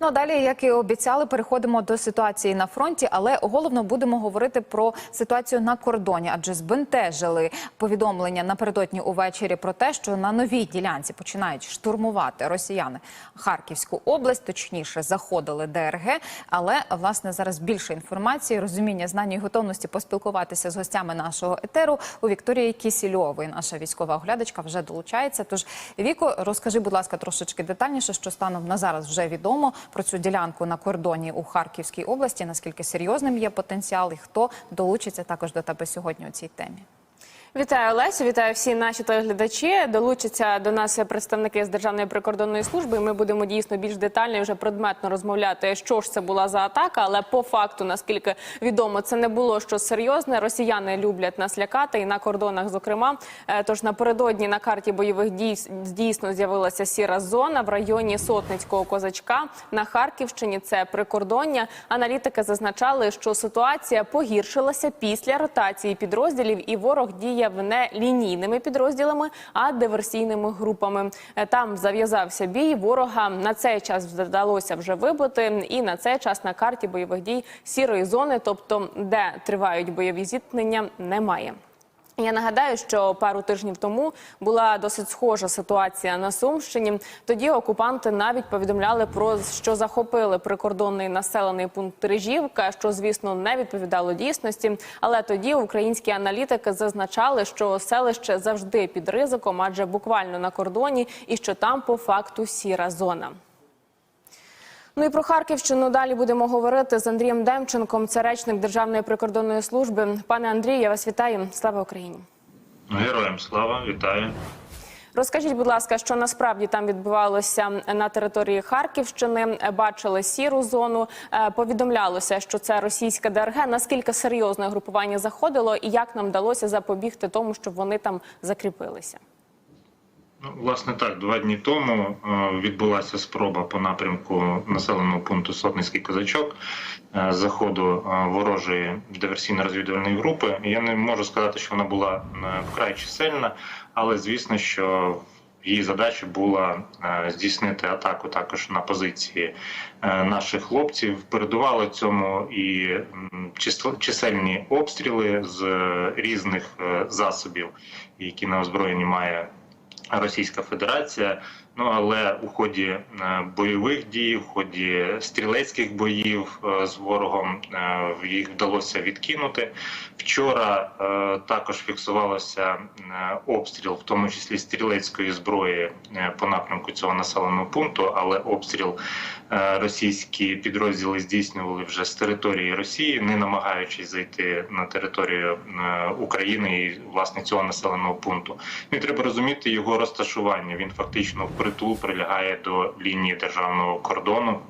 Ну а далі, як і обіцяли, переходимо до ситуації на фронті, але головно будемо говорити про ситуацію на кордоні, адже збентежили повідомлення напередодні увечері про те, що на новій ділянці починають штурмувати росіяни Харківську область, точніше заходили ДРГ. Але власне зараз більше інформації, розуміння, знання і готовності поспілкуватися з гостями нашого етеру у Вікторії Кісільової. Наша військова оглядачка вже долучається. Тож Віко, розкажи, будь ласка, трошечки детальніше, що станом на зараз вже відомо про цю ділянку на кордоні у Харківській області. Наскільки серйозним є потенціал, і хто долучиться також до тебе сьогодні у цій темі? Вітаю Олесю, вітаю всі наші телеглядачі. Долучаться до нас представники з Державної прикордонної служби. Ми будемо дійсно більш детально і вже предметно розмовляти, що ж це була за атака. Але по факту, наскільки відомо, це не було щось серйозне. Росіяни люблять нас лякати і на кордонах, зокрема. Е, Тож напередодні на карті бойових дій дійсно з'явилася сіра зона в районі Сотницького козачка на Харківщині. Це прикордоння. Аналітики зазначали, що ситуація погіршилася після ротації підрозділів, і ворог діяв не лінійними підрозділами, а диверсійними групами. Е, Там зав'язався бій. Ворога на цей час вдалося вже вибити, і на цей час на карті бойових дій сірої зони, тобто де тривають бойові зіткнення, немає. Я нагадаю, що пару тижнів тому була досить схожа ситуація на Сумщині. Тоді окупанти навіть повідомляли про що захопили прикордонний населений пункт Тережівка, що звісно не відповідало дійсності. Але тоді українські аналітики зазначали, що селище завжди під ризиком, адже буквально на кордоні, і що там по факту сіра зона. Ну і про Харківщину далі будемо говорити з Андрієм Демченком. Це речник Державної прикордонної служби. Пане Андрію, я вас вітаю. Слава Україні. Героям слава, вітаю. Розкажіть, будь ласка, що насправді там відбувалося на території Харківщини? Бачили сіру зону. Е, Повідомлялося, що це російська ДРГ. Наскільки серйозне групування заходило, і як нам вдалося запобігти тому, щоб вони там закріпилися? Ну, власне так, два дні тому е, відбулася спроба по напрямку населеного пункту Сотницький козачок е, заходу е, ворожої диверсійно-розвідувальної групи. Я не можу сказати, що вона була вкрай чисельна, але звісно, що її задача була здійснити атаку також на позиції наших хлопців. Передували цьому і чисельні обстріли з різних засобів, які на озброєнні має Російська Федерація. Ну але у ході е, бойових дій, в ході стрілецьких боїв е, з ворогом е, їх вдалося відкинути. Вчора також фіксувалося обстріл, в тому числі стрілецької зброї по напрямку цього населеного пункту, але обстріл російські підрозділи здійснювали вже з території Росії, не намагаючись зайти на територію е, України і власне цього населеного пункту. І треба розуміти його розташування. Він фактично впритул прилягає до лінії державного кордону.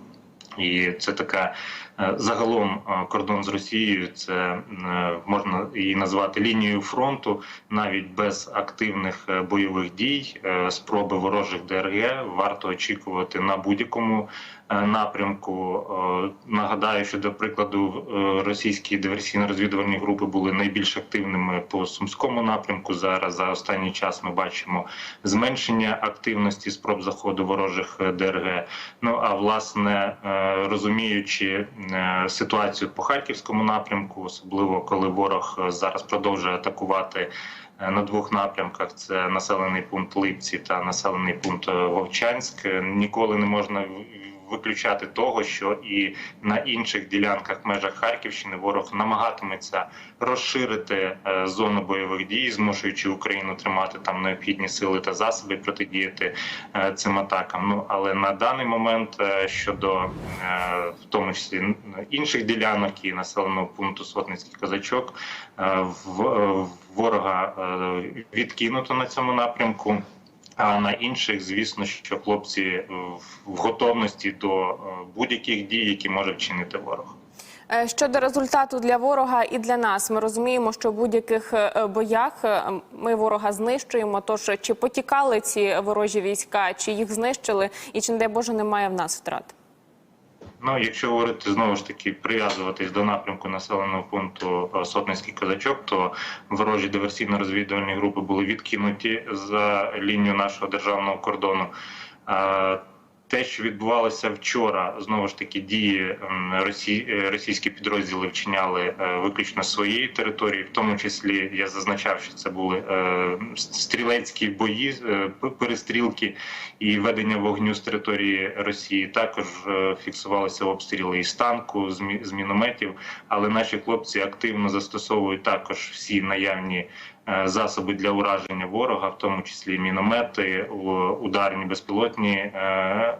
І це така е, загалом е, кордон з Росією. Це е, можна її назвати лінією фронту, навіть без активних е, бойових дій, е, спроби ворожих ДРГ варто очікувати на будь-якому е, напрямку. Е, Нагадаю, що до прикладу е, російські диверсійно-розвідувальні групи були найбільш активними по сумському напрямку. Зараз за останній час ми бачимо зменшення активності спроб заходу ворожих е, ДРГ. Ну а власне е, розуміючи е, ситуацію по харківському напрямку, особливо коли ворог е, зараз продовжує атакувати. е, На двох напрямках це населений пункт Липці та населений пункт е, Вовчанськ. Е, Ніколи не можна виключати того, що і на інших ділянках межах Харківщини ворог намагатиметься розширити е, зону бойових дій, змушуючи Україну тримати там необхідні сили та засоби протидіяти е, цим атакам. Ну але на даний момент е, щодо в тому числі інших ділянок і населеного пункту Сотницький козачок е, в ворога відкинуто на цьому напрямку. А на інших, звісно, що хлопці е, в- готовності до е, будь-яких дій, які може вчинити ворог. Е, Щодо результату для ворога і для нас, ми розуміємо, що в будь-яких боях ми ворога знищуємо. Тож чи потікали ці ворожі війська, чи їх знищили, і чи не дай Боже немає в нас втрат? Ну, якщо говорити знову ж таки прив'язуватись до напрямку населеного пункту е, Сотницький козачок, то ворожі диверсійно-розвідувальні групи були відкинуті за лінію нашого державного кордону. Те, що відбувалося вчора, знову ж таки дії ем, росі... е, російські підрозділи вчиняли е, виключно своєї території, в тому числі я зазначав, що це були е, стрілецькі бої, перестрілки і ведення вогню з території Росії. Також фіксувалися обстріли із танку, з мінометів. Але наші хлопці активно застосовують також всі наявні засоби для ураження ворога, в тому числі міномети, ударні безпілотні. е,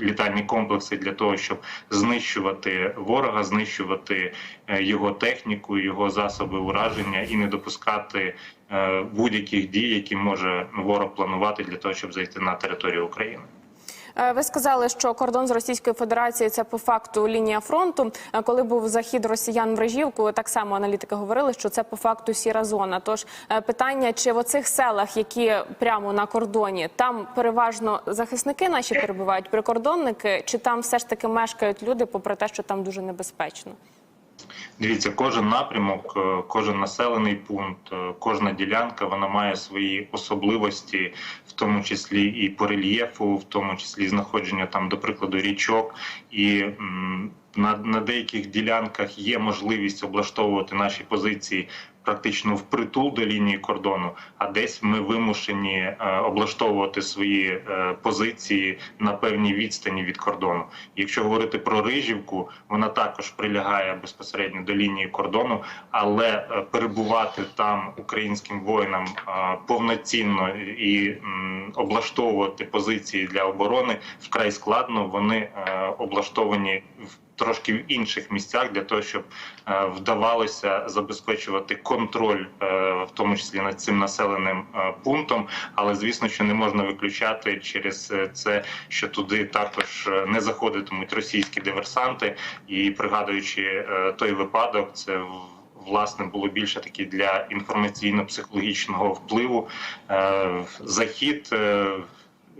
Літальні комплекси для того, щоб знищувати ворога, знищувати е, його техніку, його засоби ураження і не допускати е, будь-яких дій, які може ворог планувати для того, щоб зайти на територію України. Е, Ви сказали, що кордон з Російською Федерацією це по факту лінія фронту. Е, Коли був захід росіян в Режівку, так само аналітики говорили, що це по факту сіра зона. Тож е, питання, чи в оцих селах, які прямо на кордоні, там переважно захисники наші перебувають, прикордонники, чи там все ж таки мешкають люди, попри те, що там дуже небезпечно? Дивіться, кожен напрямок, е, кожен населений пункт, е, кожна ділянка вона має свої особливості, в тому числі і по рельєфу, в тому числі знаходження там, до прикладу, річок. І на, на деяких ділянках є можливість облаштовувати наші позиції практично впритул до лінії кордону, а десь ми вимушені е, облаштовувати свої е, позиції на певній відстані від кордону. Якщо говорити про Рижівку, вона також прилягає безпосередньо до лінії кордону, але е, перебувати там українським воїнам повноцінно і облаштовувати позиції для оборони вкрай складно. Вони облаштовані в трошки в інших місцях для того, щоб е, вдавалося забезпечувати контроль, е, в тому числі над цим населеним е, пунктом. Але звісно, що не можна виключати через це, що туди також не заходитимуть російські диверсанти. І пригадуючи той випадок, це Власне, було більше таки для інформаційно-психологічного впливу. Захід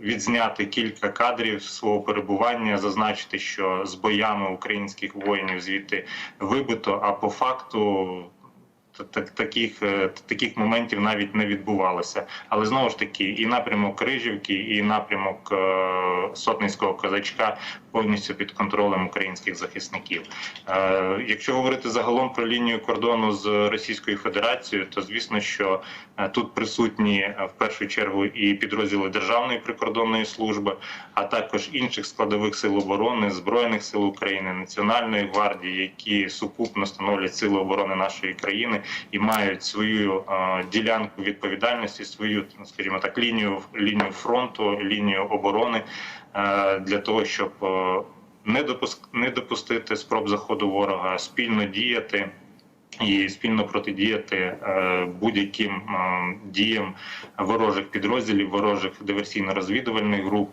відзняти кілька кадрів свого перебування, зазначити, що з боями українських воїнів звідти вибито. А по факту та- та- таких, е, таких моментів навіть не відбувалося. Але знову ж таки, і напрямок Крижівки, і напрямок е, Сотницького козачка повністю під контролем українських захисників. Е, Якщо говорити загалом про лінію кордону з Російською Федерацією, то звісно, що е, тут присутні е, в першу чергу і підрозділи Державної прикордонної служби, а також інших складових сил оборони, збройних сил України, Національної гвардії, які сукупно становлять сили оборони нашої країни і мають свою ділянку відповідальності, свою, скажімо так, лінію лінію фронту, лінію оборони для того, щоб е, не не допустити спроб заходу ворога, спільно діяти. І спільно протидіяти е, будь-яким е, діям ворожих підрозділів, ворожих диверсійно-розвідувальних груп.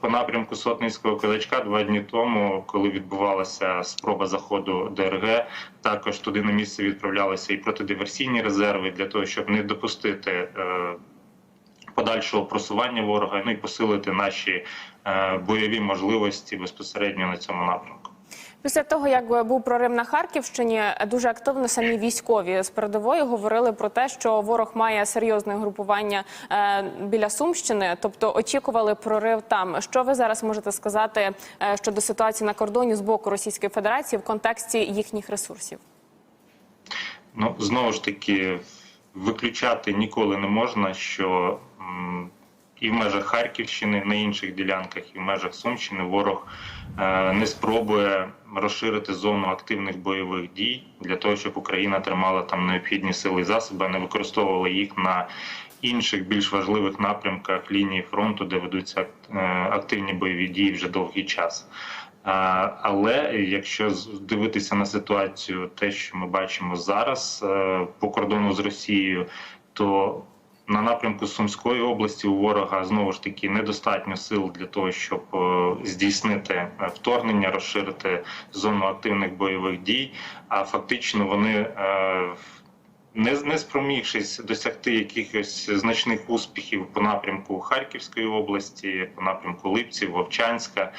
По, напрямку Сотницького козачка два дні тому, коли відбувалася спроба заходу ДРГ, також туди на місце відправлялися і протидиверсійні резерви для того, щоб не допустити е, подальшого просування ворога, ну і посилити наші е, бойові можливості безпосередньо на цьому напрямку. Після того, як був прорив на Харківщині, дуже активно самі військові з передової говорили про те, що ворог має серйозне групування е, біля Сумщини, тобто очікували прорив там. Що ви зараз можете сказати е, щодо ситуації на кордоні з боку Російської Федерації в контексті їхніх ресурсів? Ну знову ж таки, виключати ніколи не можна, що і в межах Харківщини, на інших ділянках, і в межах Сумщини ворог е, не спробує розширити зону активних бойових дій для того, щоб Україна тримала там необхідні сили і засоби, а не використовувала їх на інших більш важливих напрямках лінії фронту, де ведуться е, активні бойові дії вже довгий час. Але якщо дивитися на ситуацію, те, що ми бачимо зараз е, по кордону з Росією, то на напрямку Сумської області у ворога знову ж таки недостатньо сил для того, щоб е, здійснити е, вторгнення, розширити зону активних бойових дій. А фактично вони е, не, не спромігшись досягти якихось значних успіхів по напрямку Харківської області, по напрямку Липців, Вовчанська.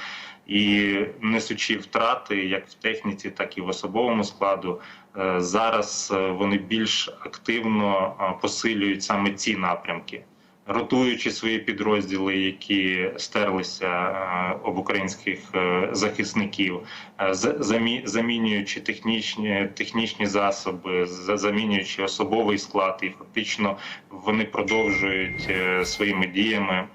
І несучи втрати як в техніці, так і в особовому складу, е, зараз е, вони більш активно е, посилюють саме ці напрямки. ротуючи свої підрозділи, які стерлися об українських захисників, замінюючи технічні технічні засоби, за- замінюючи особовий склад, і фактично вони продовжують своїми діями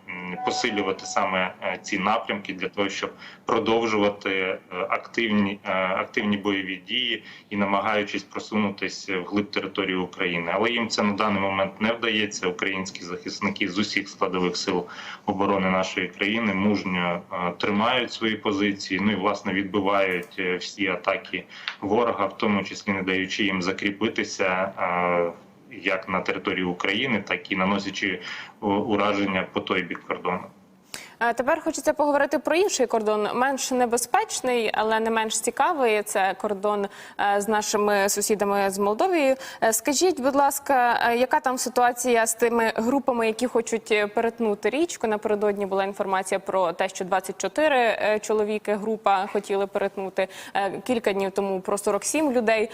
посилювати саме е, ці напрямки для того, щоб продовжувати е, активні е, активні бойові дії і намагаючись просунутися вглиб території України. Але їм це на даний момент не вдається. Українські захисники з усіх складових сил оборони нашої країни мужньо тримають свої позиції. Ну і власне відбивають всі атаки ворога, в тому числі не даючи їм закріпитися. Е, Як на території України, так і наносячи ураження по той бік кордону. Е, Тепер хочеться поговорити про інший кордон, менш небезпечний, але не менш цікавий. Це кордон е, з нашими сусідами з Молдовією. Е, Скажіть, будь ласка, яка там ситуація з тими групами, які хочуть перетнути річку? Напередодні була інформація про те, що 24 е, чоловіки група хотіли перетнути кілька днів тому про 47 людей.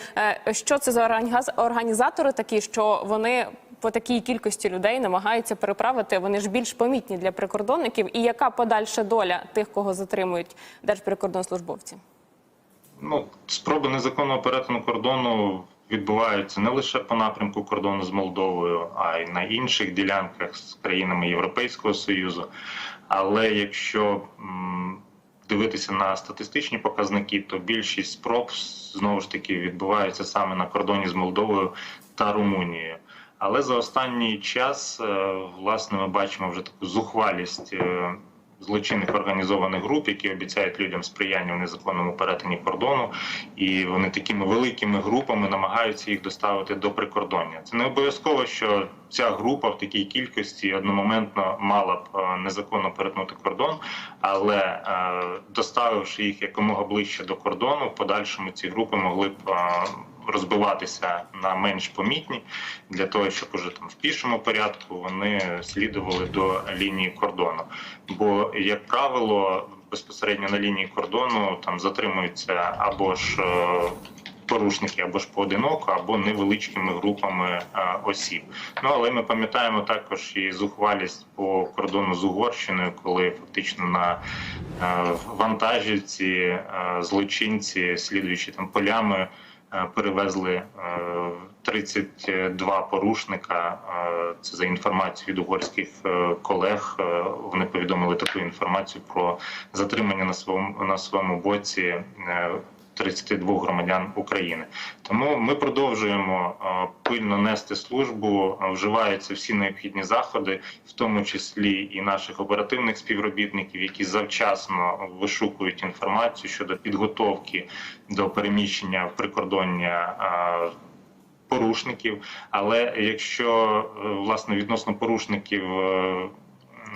Що це за організа- організатори такі, що вони по такій кількості людей намагаються переправити. Вони ж більш помітні для прикордонників. І яка подальша доля тих, кого затримують держприкордонслужбовці? Ну, спроби незаконного перетину кордону відбуваються не лише по напрямку кордону з Молдовою, а й на інших ділянках з країнами Європейського Союзу. Але якщо дивитися на статистичні показники, то більшість спроб знову ж таки відбуваються саме на кордоні з Молдовою та Румунією. Але за останній час, е, власне, ми бачимо вже таку зухвалість е, злочинних організованих груп, які обіцяють людям сприяння в незаконному перетині кордону, і вони такими великими групами намагаються їх доставити до прикордоння. Це не обов'язково, що ця група в такій кількості одномоментно мала б е, незаконно перетнути кордон, але доставивши їх якомога ближче до кордону, в подальшому ці групи могли б. Розбиватися на менш помітні для того, щоб уже там в пішому порядку вони слідували до лінії кордону. Бо, як правило, безпосередньо на лінії кордону там затримуються або ж е, порушники, або ж поодиноко, або невеличкими групами е, осіб. Ну але ми пам'ятаємо також і зухвалість по кордону з Угорщиною, коли фактично на е, вантажівці е, злочинці, слідуючи там полями. Е, Перевезли е, 32 порушника. Е, Це за інформацією від угорських е, колег. Е, Вони повідомили таку інформацію про затримання на своєму на своєму боці. Е, 32 громадян України, тому ми продовжуємо е, пильно нести службу. е, Вживаються всі необхідні заходи, в тому числі і наших оперативних співробітників, які завчасно вишукують інформацію щодо підготовки до переміщення в прикордоння. е, Порушників, але якщо власне відносно порушників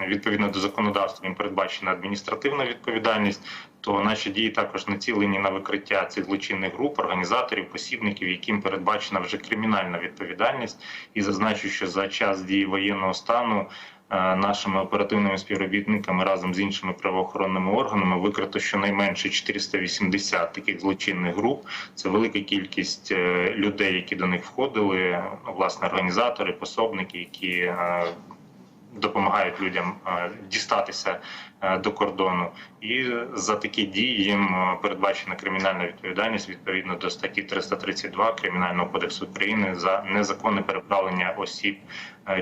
відповідно до законодавства їм передбачена адміністративна відповідальність, то наші дії також націлені на викриття цих злочинних груп, організаторів, посібників, яким передбачена вже кримінальна відповідальність, і зазначу, що за час дії воєнного стану. е, Нашими оперативними співробітниками разом з іншими правоохоронними органами викрито щонайменше 480 таких злочинних груп. Це велика кількість е, людей, які до них входили, власне, організатори, пособники, які е, допомагають людям е, дістатися е, до кордону, і за такі дії їм е, передбачена кримінальна відповідальність відповідно до статті 332 кримінального кодексу України за незаконне переправлення осіб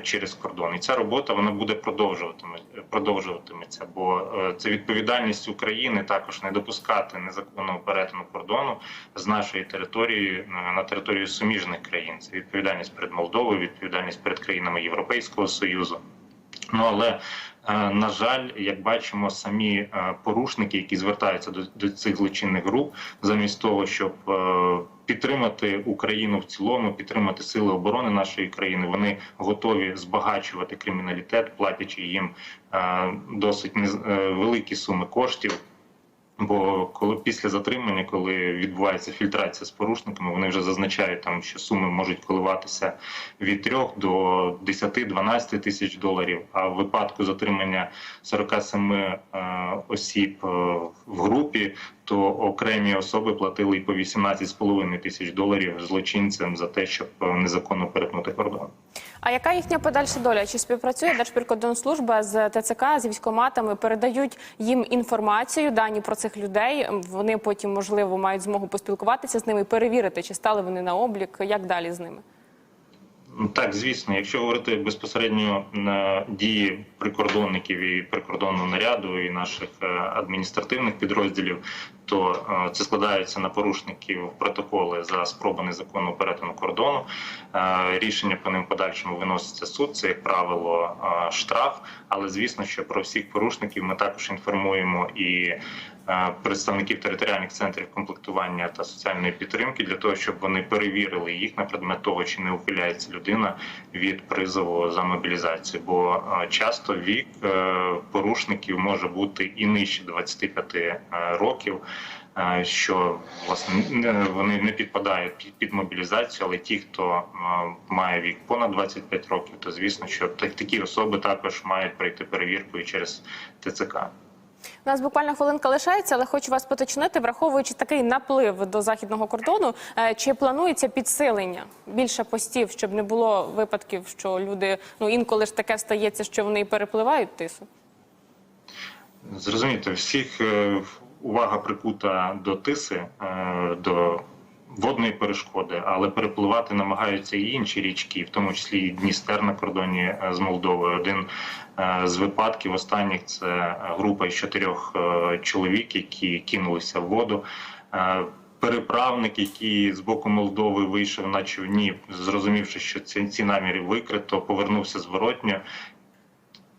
через кордон. І ця робота вона буде продовжуватиме продовжуватиметься, бо це відповідальність України також не допускати незаконного перетину кордону з нашої території на територію суміжних країн. Це відповідальність перед Молдовою, відповідальність перед країнами Європейського союзу. Ну але е, на жаль, як бачимо, самі е, порушники, які звертаються до, до цих злочинних груп, замість того, щоб е, підтримати Україну в цілому, підтримати сили оборони нашої країни, вони готові збагачувати криміналітет, платячи їм досить великі суми коштів. Бо коли після затримання, коли відбувається фільтрація з порушниками, вони вже зазначають там, що суми можуть коливатися від 3 до 10-12 тисяч доларів. А в випадку затримання 47 е, осіб е, в групі, то окремі особи платили і по 18,5 тисяч доларів злочинцям за те, щоб е, незаконно перетнути кордон. А яка їхня подальша доля? Чи співпрацює Держприкордонслужба з ТЦК, з військоматами, передають їм інформацію, дані про цих людей? Вони потім, можливо, мають змогу поспілкуватися з ними, перевірити, чи стали вони на облік, як далі з ними? Так, звісно, якщо говорити безпосередньо на дії прикордонників і прикордонного наряду і наших е, адміністративних підрозділів, то е, це складається на порушників протоколи за спроби незаконного перетину кордону. Е, Рішення по ним подальшому виноситься суд. Це як правило е, штраф. Але звісно, що про всіх порушників ми також інформуємо і представників територіальних центрів комплектування та соціальної підтримки для того, щоб вони перевірили їх на предмет того, чи не ухиляється людина від призову за мобілізацію. Бо е, часто вік е, порушників може бути і нижче 25 е, років. е, Що власне вони не підпадають під, мобілізацію, але ті, хто е, має вік понад 25 років, то звісно, що та- такі особи також мають пройти перевірку і через ТЦК. У нас буквально хвилинка лишається, але хочу вас поточнити, враховуючи такий наплив до західного кордону, е, чи планується підсилення більше постів, щоб не було випадків, що люди ну інколи ж таке стається, що вони перепливають тису. Зрозумієте, всіх е, увага прикута до тиси, е, до водної перешкоди, але перепливати намагаються і інші річки, в тому числі і Дністер на кордоні е, з Молдовою. Один е, з випадків останніх це група із чотирьох е, чоловік, які кинулися в воду. Е, Переправник, який з боку Молдови вийшов на човні, зрозумівши, що ці, ці наміри викрито, повернувся зворотньо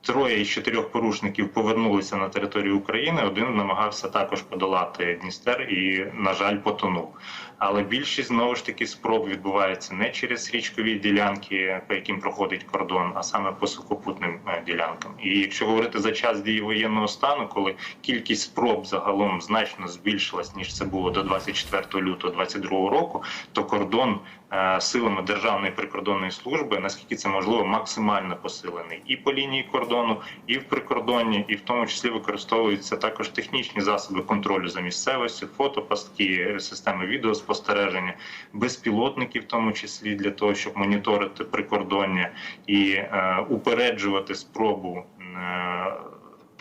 Троє із чотирьох порушників повернулися на територію України. Один намагався також подолати Дністер і, на жаль, потонув. Але більшість знову ж таки спроб відбувається не через річкові ділянки, по яким проходить кордон, а саме по сухопутним е, ділянкам. І якщо говорити за час дії воєнного стану, коли кількість спроб загалом значно збільшилась ніж це було до 24 лютого 2022 року, то кордон е, силами Державної прикордонної служби, наскільки це можливо, максимально посилений і по лінії кордону, і в прикордонні, і в тому числі використовуються також технічні засоби контролю за місцевістю, фотопастки, системи відеоспостереження, безпілотники, в тому числі для того, щоб моніторити прикордоння і е, упереджувати спробу. Е,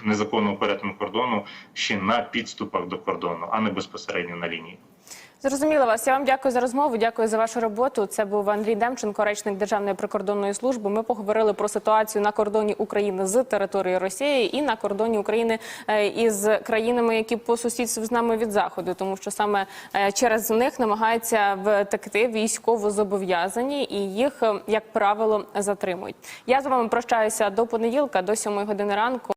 Незаконного перетину кордону ще на підступах до кордону, а не безпосередньо на лінії. Зрозуміло вас. Я вам дякую за розмову. Дякую за вашу роботу. Це був Андрій Демченко, речник Державної прикордонної служби. Ми поговорили про ситуацію на кордоні України з території Росії і на кордоні України е, із країнами, які по сусідству з нами від заходу, тому що саме е, через них намагаються втекти військово зобов'язані і їх, е, як правило, затримують. Я з вами прощаюся до понеділка, до 7 години ранку.